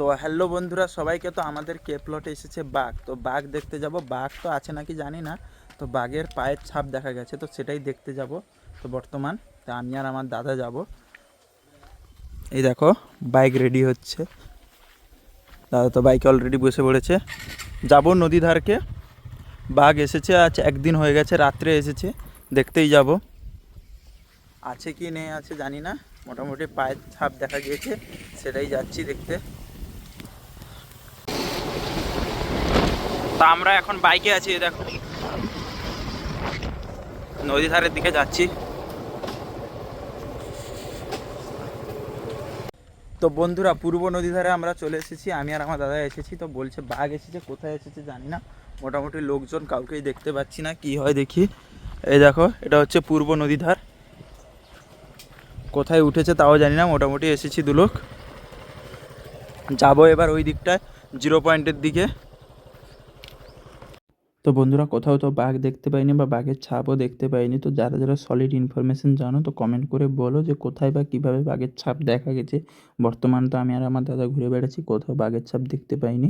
তো হ্যালো বন্ধুরা, সবাইকে তো আমাদের কে প্লটে এসেছে বাঘ। তো বাঘ দেখতে যাব। বাঘ তো আছে নাকি জানি না। তো বাঘের পায়ের ছাপ দেখা গেছে, তো সেটাই দেখতে যাব। তো বর্তমান তা আমি আর আমার দাদা যাব। এই দেখো বাইক রেডি হচ্ছে। দাদা তো বাইকে অলরেডি বসে পড়েছে। যাব নদী ধারকে। বাঘ এসেছে, আজ একদিন হয়ে গেছে, রাত্রে এসেছে। দেখতেই যাব। আছে কি নেই আছে জানি না। মোটামুটি পায়ের ছাপ দেখা গিয়েছে, সেটাই যাচ্ছি দেখতে। তা আমরা এখন বাইকে আছি দেখো। নদী ধারের দিকে যাচ্ছি। তো বন্ধুরা, পূর্ব নদী ধারে আমরা চলে এসেছি। আমি আর আমার দাদা এসেছি, তো বলছে বাঘ এসেছে, কোথায় এসেছে জানি না। মোটামুটি লোকজন কাউকেই দেখতে পাচ্ছি না, কি হয় দেখি। এই দেখো, এটা হচ্ছে পূর্ব নদী ধার। কোথায় উঠেছে তাও জানি না, মোটামুটি এসেছি দু লোক যাব এবার ওই দিকটায়, জিরো পয়েন্টের দিকে। তো বন্ধুরা কোথাও তো বাঘ দেখতে পাইনি বা বাঘের ছাপও দেখতে পাইনি। তো যারা যারা সলিড ইনফরমেশন জানো তো কমেন্ট করে বলো যে কোথায় বা কীভাবে বাঘের ছাপ দেখা গেছে। বর্তমান তো আমি আর আমার দাদা ঘুরে বেড়াচ্ছি, কোথাও বাঘের ছাপ দেখতে পাইনি।